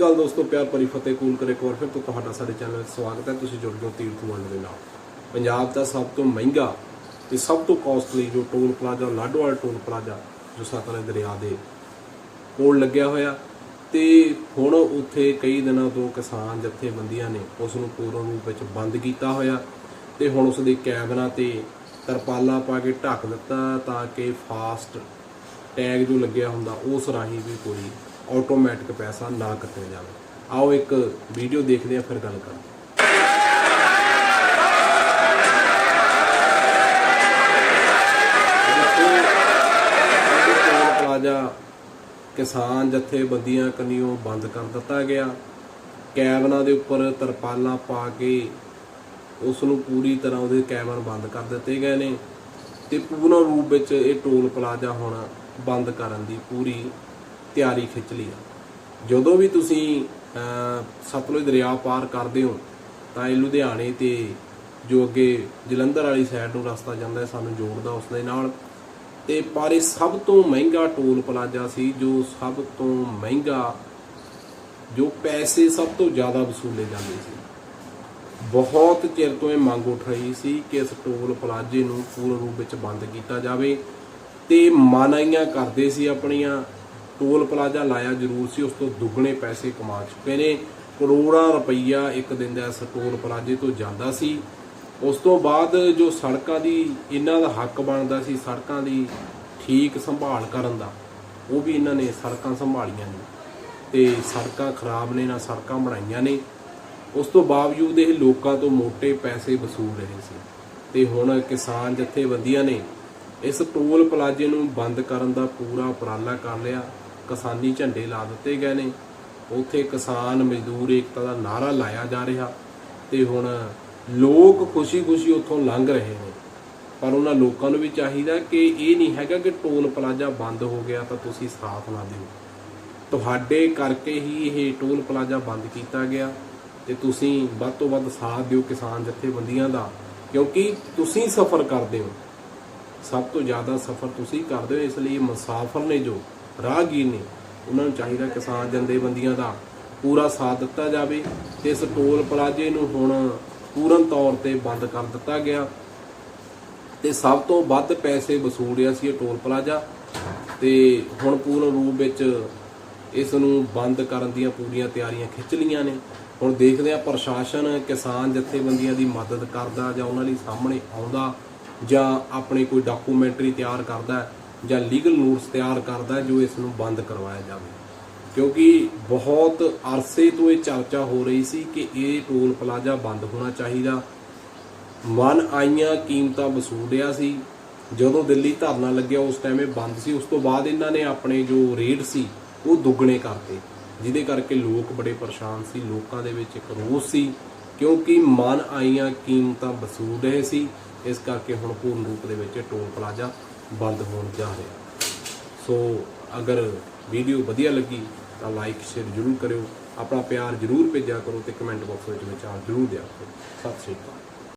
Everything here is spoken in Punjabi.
ਗੱਲ ਦੋਸਤੋ, ਪਿਆਰ ਭਰੀ ਫਤਿਹ ਕੂਲ ਕਰੇ ਇੱਕ ਵਾਰ ਫਿਰ ਤੋਂ ਤੁਹਾਡਾ ਸਾਡੇ ਚੈਨਲ ਵਿੱਚ ਸਵਾਗਤ ਹੈ। ਤੁਸੀਂ ਜੁੜ ਗਏ ਹੋ ਤੀਰਥ ਵੰਡ ਦੇ ਨਾਲ। ਪੰਜਾਬ ਦਾ ਸਭ ਤੋਂ ਮਹਿੰਗਾ ਤੇ ਸਭ ਤੋਂ ਕਾਸਟਲੀ ਜੋ toll plaza, Ladowal toll plaza, ਜੋ ਸਤਲੁਜ ਦਰਿਆ ਦੇ ਕੋਲ ਲੱਗਿਆ ਹੋਇਆ ਤੇ ਹੁਣ ਉੱਥੇ ਕਈ ਦਿਨਾਂ ਤੋਂ ਕਿਸਾਨ ਜਥੇਬੰਦੀਆਂ ਨੇ ਉਸ ਨੂੰ ਪੂਰਨ ਰੂਪ ਵਿੱਚ ਬੰਦ ਕੀਤਾ ਹੋਇਆ ਤੇ ਹੁਣ ਉਸ ਦੇ ਕੈਬਨਾਂ ਤੇ ਤਰਪਾਲਾ ਪਾ ਕੇ ਢੱਕ ਦਿੱਤਾ ਤਾਂ ਕਿ ਫਾਸਟ ਟੈਗ ਜੋ ਲੱਗਿਆ ਹੁੰਦਾ ਉਸ ਰਾਹੀਂ ਵੀ ਕੋਈ ਆਟੋਮੈਟਿਕ ਪੈਸਾ ਨਾ ਕੱਟਿਆ ਜਾਵੇ। ਆਓ ਇੱਕ ਵੀਡੀਓ ਦੇਖਦੇ ਹਾਂ ਫਿਰ ਗੱਲ ਕਰਦੇ ਪਲਾਜ਼ਾ ਕਿਸਾਨ ਜਥੇਬੰਦੀਆਂ ਕੰਨਿਓ ਬੰਦ ਕਰ ਦਿੱਤਾ ਗਿਆ। ਕੈਬਨਾਂ ਦੇ ਉੱਪਰ ਤਰਪਾਲਾਂ ਪਾ ਕੇ ਉਸ ਨੂੰ ਪੂਰੀ ਤਰ੍ਹਾਂ ਉਹਦੇ ਕੈਬਨ ਬੰਦ ਕਰ ਦਿੱਤੇ ਗਏ ਨੇ ਤੇ ਪੂਰਨ ਰੂਪ ਵਿੱਚ ਇਹ ਟੋਲ ਪਲਾਜ਼ਾ ਹੁਣ ਬੰਦ ਕਰਨ ਦੀ ਪੂਰੀ ਤਿਆਰੀ ਖਿੱਚ ਲਈ ਆ। ਜਦੋਂ ਵੀ ਤੁਸੀਂ ਸਤਲੁਜ ਦਰਿਆ ਪਾਰ ਕਰਦੇ ਹੋ, ਤਾਂ ਇਹ ਲੁਧਿਆਣੇ ਤੇ ਜੋ ਅੱਗੇ ਜਲੰਧਰ ਵਾਲੀ ਸਾਈਡ ਨੂੰ ਰਸਤਾ ਜਾਂਦਾ ਹੈ, ਸਾਨੂੰ ਜੋੜਦਾ ਉਸ ਦੇ ਨਾਲ। ਤੇ ਪਰ ਇਹ ਸਭ ਤੋਂ ਮਹਿੰਗਾ ਟੋਲ ਪਲਾਜ਼ਾ ਸੀ, ਜੋ ਸਭ ਤੋਂ ਮਹਿੰਗਾ, ਜੋ ਪੈਸੇ ਸਭ ਤੋਂ ਜ਼ਿਆਦਾ ਵਸੂਲੇ ਜਾਂਦੇ ਸੀ। ਬਹੁਤ ਚਿਰ ਤੋਂ ਇਹ ਮੰਗ ਉੱਠ ਰਹੀ ਸੀ ਕਿ ਇਸ ਟੋਲ ਪਲਾਜ਼ੇ ਨੂੰ ਪੂਰਨ ਰੂਪ ਵਿੱਚ ਬੰਦ ਕੀਤਾ ਜਾਵੇ ਤੇ ਮਾਨਾਈਆਂ ਕਰਦੇ ਸੀ ਆਪਣੀਆਂ ਟੋਲ ਪਲਾਜ਼ਾ ਲਾਇਆ ਜ਼ਰੂਰ ਸੀ, ਉਸ ਤੋਂ ਦੁੱਗਣੇ ਪੈਸੇ ਕਮਾ ਚੁੱਕੇ ਨੇ। ਕਰੋੜਾਂ ਰੁਪਈਆ ਇੱਕ ਦਿਨ ਦਾ ਇਸ ਟੋਲ ਪਲਾਜ਼ੇ ਤੋਂ ਜਾਂਦਾ ਸੀ। ਉਸ ਤੋਂ ਬਾਅਦ ਜੋ ਸੜਕਾਂ ਦੀ ਇਹਨਾਂ ਦਾ ਹੱਕ ਬਣਦਾ ਸੀ, ਸੜਕਾਂ ਦੀ ਠੀਕ ਸੰਭਾਲ ਕਰਨ ਦਾ, ਉਹ ਵੀ ਇਹਨਾਂ ਨੇ ਸੜਕਾਂ ਸੰਭਾਲੀਆਂ ਨੇ। ਤੇ ਸੜਕਾਂ ਖਰਾਬ ਨੇ, ਨਾ ਸੜਕਾਂ ਬਣਾਈਆਂ ਨੇ। ਉਸ ਤੋਂ ਬਾਵਜੂਦ ਇਹ ਲੋਕਾਂ ਤੋਂ ਮੋٹے ਪੈਸੇ ਵਸੂਲ ਰਹੇ ਸੀ। ਤੇ ਹੁਣ ਕਿਸਾਨ ਜਥੇਬੰਦੀਆਂ ਨੇ ਇਸ ਟੋਲ ਪਲਾਜ਼ੇ ਨੂੰ ਬੰਦ ਕਰਨ ਦਾ ਪੂਰਾ ਉਪਰਾਲਾ ਕਰ ਲਿਆ। ਕਿਸਾਨੀ ਝੰਡੇ ਲਾ ਦਿੱਤੇ ਗਏ ਨੇ। ਉੱਥੇ ਕਿਸਾਨ ਮਜ਼ਦੂਰ ਏਕਤਾ ਦਾ ਨਾਰਾ ਲਾਇਆ ਜਾ ਰਿਹਾ ਤੇ ਹੁਣ ਲੋਕ ਖੁਸ਼ੀ-ਖੁਸ਼ੀ ਉੱਥੋਂ ਲੰਘ ਰਹੇ ਨੇ। ਪਰ ਉਹਨਾਂ ਲੋਕਾਂ ਨੂੰ ਵੀ ਚਾਹੀਦਾ ਕਿ ਇਹ ਨਹੀਂ ਹੈਗਾ ਕਿ ਟੋਲ ਪਲਾਜ਼ਾ ਬੰਦ ਹੋ ਗਿਆ ਤਾਂ ਤੁਸੀਂ ਸਾਥ ਨਾ ਦਿਓ। ਤੁਹਾਡੇ ਕਰਕੇ ਹੀ ਇਹ ਟੋਲ ਪਲਾਜ਼ਾ ਬੰਦ ਕੀਤਾ ਗਿਆ ਤੇ ਤੁਸੀਂ ਵੱਧ ਤੋਂ ਵੱਧ ਸਾਥ ਦਿਓ ਕਿਸਾਨ ਜਥੇਬੰਦੀਆਂ ਦਾ, ਕਿਉਂਕਿ ਤੁਸੀਂ ਸਫ਼ਰ ਕਰਦੇ ਹੋ। ਸਭ ਤੋਂ ਜ਼ਿਆਦਾ ਸਫ਼ਰ ਤੁਸੀਂ ਕਰਦੇ ਹੋ, ਇਸ ਲਈ ਮੁਸਾਫਰ ਨੇ ਜੋ ਰਾਹਗੀਰ ਨੇ ਉਹਨਾਂ ਨੂੰ ਚਾਹੀਦਾ ਕਿਸਾਨ ਜਥੇਬੰਦੀਆਂ ਦਾ ਪੂਰਾ ਸਾਥ ਦਿੱਤਾ ਜਾਵੇ ਤੇ ਇਸ ਟੋਲ ਪਲਾਜ਼ੇ ਨੂੰ ਹੁਣ ਪੂਰਨ ਤੌਰ ਤੇ ਬੰਦ ਕਰ ਦਿੱਤਾ ਗਿਆ। ਤੇ ਸਭ ਤੋਂ ਵੱਧ ਪੈਸੇ ਵਸੂਲ ਰਿਹਾ ਸੀ ਇਹ ਟੋਲ ਪਲਾਜ਼ਾ ਤੇ ਹੁਣ ਪੂਰਨ ਰੂਪ ਵਿੱਚ ਇਸ ਨੂੰ ਬੰਦ ਕਰਨ ਦੀਆਂ ਪੂਰੀਆਂ ਤਿਆਰੀਆਂ ਖਿੱਚ ਲੀਆਂ ਨੇ। ਹੁਣ ਦੇਖਦੇ ਆ ਪ੍ਰਸ਼ਾਸਨ ਕਿਸਾਨ ਜਥੇਬੰਦੀਆਂ ਦੀ ਮਦਦ ਕਰਦਾ ਜਾਂ ਉਹਨਾਂ ਲਈ ਸਾਹਮਣੇ ਆਉਂਦਾ ਜਾਂ ਆਪਣੇ ਕੋਈ ਡਾਕੂਮੈਂਟਰੀ ਤਿਆਰ ਕਰਦਾ। ਜਾਂ ਲੀਗਲ ਨੋਟਸ ਤਿਆਰ ਕਰਦਾ ਜੋ ਇਸ ਨੂੰ ਬੰਦ ਕਰਵਾਇਆ ਜਾਵੇ। ਕਿਉਂਕਿ ਬਹੁਤ ਅਰਸੇ ਤੋਂ ਇਹ ਚਰਚਾ ਹੋ ਰਹੀ ਸੀ ਕਿ ਇਹ ਟੋਲ ਪਲਾਜ਼ਾ ਬੰਦ ਹੋਣਾ ਚਾਹੀਦਾ। ਮਨ ਆਈਆਂ ਕੀਮਤਾਂ ਵਸੂਲ ਰਿਹਾ ਸੀ। ਜਦੋਂ ਦਿੱਲੀ ਧਰਨਾ ਲੱਗਿਆ, ਉਸ ਟਾਈਮ ਇਹ ਬੰਦ ਸੀ। ਉਸ ਤੋਂ ਬਾਅਦ ਇਹਨਾਂ ਨੇ ਆਪਣੇ ਜੋ ਰੇਟ ਸੀ, ਉਹ ਦੁੱਗਣੇ ਕਰਤੇ, ਜਿਹਦੇ ਕਰਕੇ ਲੋਕ ਬੜੇ ਪਰੇਸ਼ਾਨ ਸੀ। ਲੋਕਾਂ ਦੇ ਵਿੱਚ ਇੱਕ ਰੋਸ ਸੀ, ਕਿਉਂਕਿ ਮਨ ਆਈਆਂ ਕੀਮਤਾਂ ਵਸੂਲ ਰਹੇ ਸੀ। ਇਸ ਕਰਕੇ ਹੁਣ ਪੂਰਨ ਰੂਪ ਦੇ ਵਿੱਚ ਇਹ ਟੋਲ ਪਲਾਜ਼ਾ ਬੰਦ ਹੋਣ ਜਾ ਰਿਹਾ। ਸੋ ਅਗਰ ਵੀਡੀਓ ਵਧੀਆ ਲੱਗੀ ਤਾਂ ਲਾਈਕ ਸ਼ੇਅਰ ਜ਼ਰੂਰ ਕਰਿਓ। ਆਪਣਾ ਪਿਆਰ ਜ਼ਰੂਰ ਭੇਜਿਆ ਕਰੋ ਤੇ ਕਮੈਂਟ ਬਾਕਸ ਵਿੱਚ ਵਿਚਾਰ ਜ਼ਰੂਰ ਦਿਆ ਕਰੋ। ਸਤਿ ਸ਼੍ਰੀ ਅਕਾਲ।